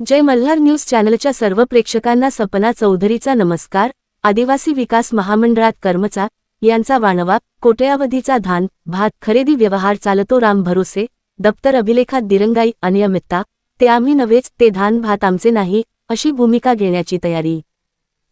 जय Malhar news चॅनलच्या सर्व प्रेक्षकांना सपना चौधरीचा नमस्कार. आदिवासी विकास महामंडळात कर्मचा यांचा वाणवाप कोट्यावधीचा धान भात खरेदी व्यवहार चालतो राम भरोसे दप्तर अभिलेखात दिरंगाई अनियमितता ते आम्ही नव्हेच ते धान भात आमचे नाही अशी भूमिका घेण्याची तयारी.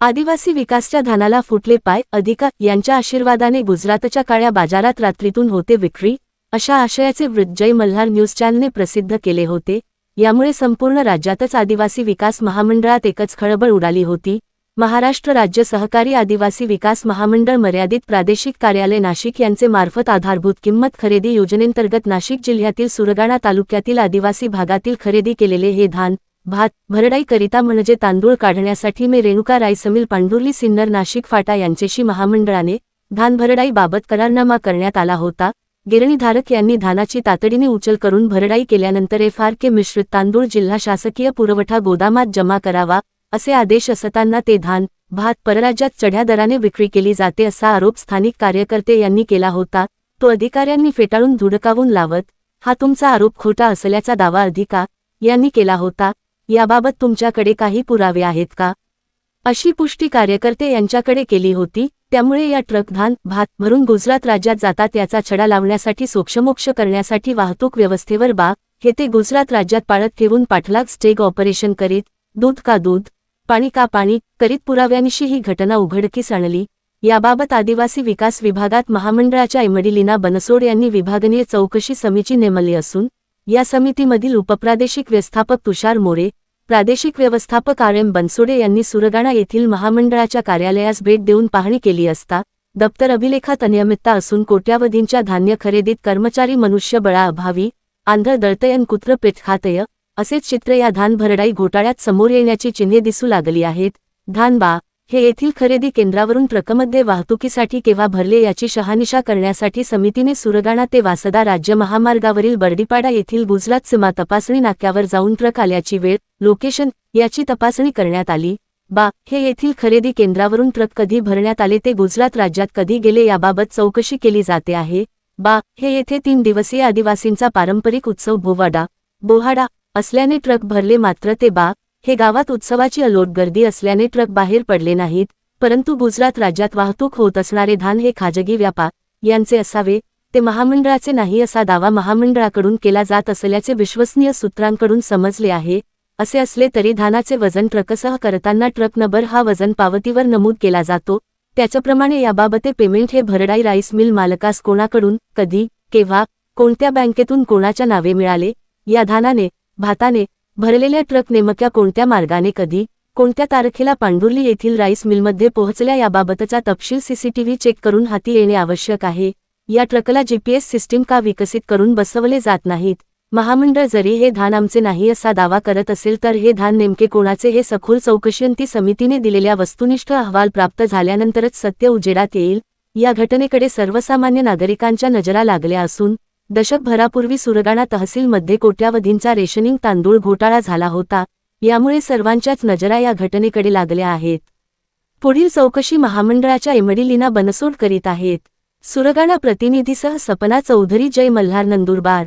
आदिवासी विकासच्या धानाला फुटले पाय अधिका यांच्या आशीर्वादाने गुजरातच्या काळ्या बाजारात रात्रीतून होते विक्री अशा आशयाचे वृज्जय मल्हार न्यूज चॅनलने प्रसिद्ध केले होते. यामुळे संपूर्ण राज्यातच आदिवासी विकास महामंडळात एकच खळबळ उडाली होती. महाराष्ट्र राज्य सहकारी आदिवासी विकास महामंडळ मर्यादित प्रादेशिक कार्यालय नाशिक यांचे मार्फत आधारभूत किंमत खरेदी योजनेंतर्गत नाशिक जिल्ह्यातील सुरगाणा तालुक्यातील आदिवासी भागातील खरेदी केलेले हे धान भात भरडाईकरिता म्हणजे तांदूळ काढण्यासाठी मे रेणुका राईसमिल पांडुर्ली सिन्नर नाशिक फाटा यांच्याशी महामंडळाने धान भरडाईबाबत करारनामा करण्यात आला होता. गिरणीधारक यांनी धानाची तातडीने उचल करून भरडाई केल्यानंतर एफ आर के मिश्रित तांदूळ जिल्हा शासकीय पुरवठा गोदामात जमा करावा असे आदेश असताना ते धान भात परराज्यात चढ्या दराने विक्री केली जाते असा आरोप स्थानिक कार्यकर्ते यांनी केला होता. तो अधिकाऱ्यांनी फेटाळून धुडकावून लावत हा तुमचा आरोप खोटा असल्याचा दावा अधिका यांनी केला होता. याबाबत तुमच्याकडे काही पुरावे आहेत का? अशी पुष्टी कार्यकर्ते यांच्याकडे केली होती त्यामुळे या ट्रक धान भात भरून गुजरात राज्यात जातात याचा छडा लावण्यासाठी सोक्षमोक्ष करण्यासाठी वाहतूक व्यवस्थेवर बाग हे ते गुजरात राज्यात पाळत ठेवून पाठलाग स्टेग ऑपरेशन करीत दूध का दूध पाणी का पाणी करीत पुराव्यांशी ही घटना उघडकीस आणली. याबाबत आदिवासी विकास विभागात महामंडळाच्या इमडिलीना बनसोड यांनी विभागनीय चौकशी समिती नेमली असून या समितीमधील उपप्रादेशिक व्यवस्थापक तुषार मोरे प्रादेशिक व्यवस्थापक आर एम बनसोडे यांनी सुरगाणा येथील महामंडळाच्या कार्यालयास भेट देऊन पाहणी केली असता दप्तर अभिलेखात अनियमितता असून कोट्यावधींच्या धान्य खरेदीत कर्मचारी मनुष्यबळाअभावी आंध्र दळतयन कुत्र पेटखातय असेच चित्र या धान भरडाई घोटाळ्यात समोर येण्याची चिन्हे दिसू लागली आहेत. धान बा हे येथील खरेदी केंद्रावरून ट्रकमध्ये वाहतुकीसाठी केव्हा भरले याची शहानिशा करण्यासाठी समितीने सुरगाणा ते वासदा राज्य महामार्गावरील बर्डीपाडा येथील गुजरात सीमा तपासणी नाक्यावर जाऊन ट्रक आल्याची वेळ लोकेशन याची तपासणी करण्यात आली. बा हे येथील खरेदी केंद्रावरून ट्रक कधी भरण्यात आले ते गुजरात राज्यात कधी गेले याबाबत चौकशी केली जाते आहे. बा हे येथे तीन दिवसीय आदिवासींचा पारंपरिक उत्सव भोवाडा बोहाडा असल्याने ट्रक भरले मात्र ते बा हे गावात उत्सवाची अलोट गर्दी असल्याने ट्रक बाहेर पडले नाहीत परंतु गुजरात राज्यात वाहतूक होत असणारे धान हे खाजगी व्यापार यांचे असावे ते महामंडळाचे नाही असा दावा महामंडळाकडून केला जात असल्याचे विश्वसनीय सूत्रांकडून समजले आहे असे असले तरी धानाचे वजन ट्रकसह करताना ट्रक नंबर हा वजन पावतीवर नमूद केला जातो त्याच्याप्रमाणे याबाबते पेमेंट हे भरडाई राईस मिल मालकास कोणाकडून कधी केव्हा कोणत्या बँकेतून कोणाच्या नावे मिळाले या धानाने भाताने भरलेल्या ट्रक नेमक्या कोणत्या मार्गाने कधी कोणत्या तारखेला पांडुर्ली येथील राईस मिलमध्ये पोहोचल्या याबाबतचा तपशील सीसीटीव्ही चेक करून हाती येणे आवश्यक आहे. या ट्रकला जीपीएस सिस्टीम का विकसित करून बसवले जात नाहीत? महामंडळ जरी हे धान आमचे नाही असा दावा करत असेल तर हे धान नेमके कोणाचे हे सखोल चौकशीअंती समितीने दिलेल्या वस्तुनिष्ठ अहवाल प्राप्त झाल्यानंतरच सत्य उजेडात येईल. या घटनेकडे सर्वसामान्य नागरिकांच्या नजरा लागल्या असून दशकभरापूर्वी सुरगाणा तहसीलमध्ये कोट्यावधींचा रेशनिंग तांदूळ घोटाळा झाला होता यामुळे सर्वांच्याच नजरा या घटनेकडे लागल्या आहेत. पुढील चौकशी महामंडळाच्या एमडीलीना बनसोड करीत आहेत. सुरगाणा प्रतिनिधीसह सपना चौधरी जय मल्हार नंदुरबार.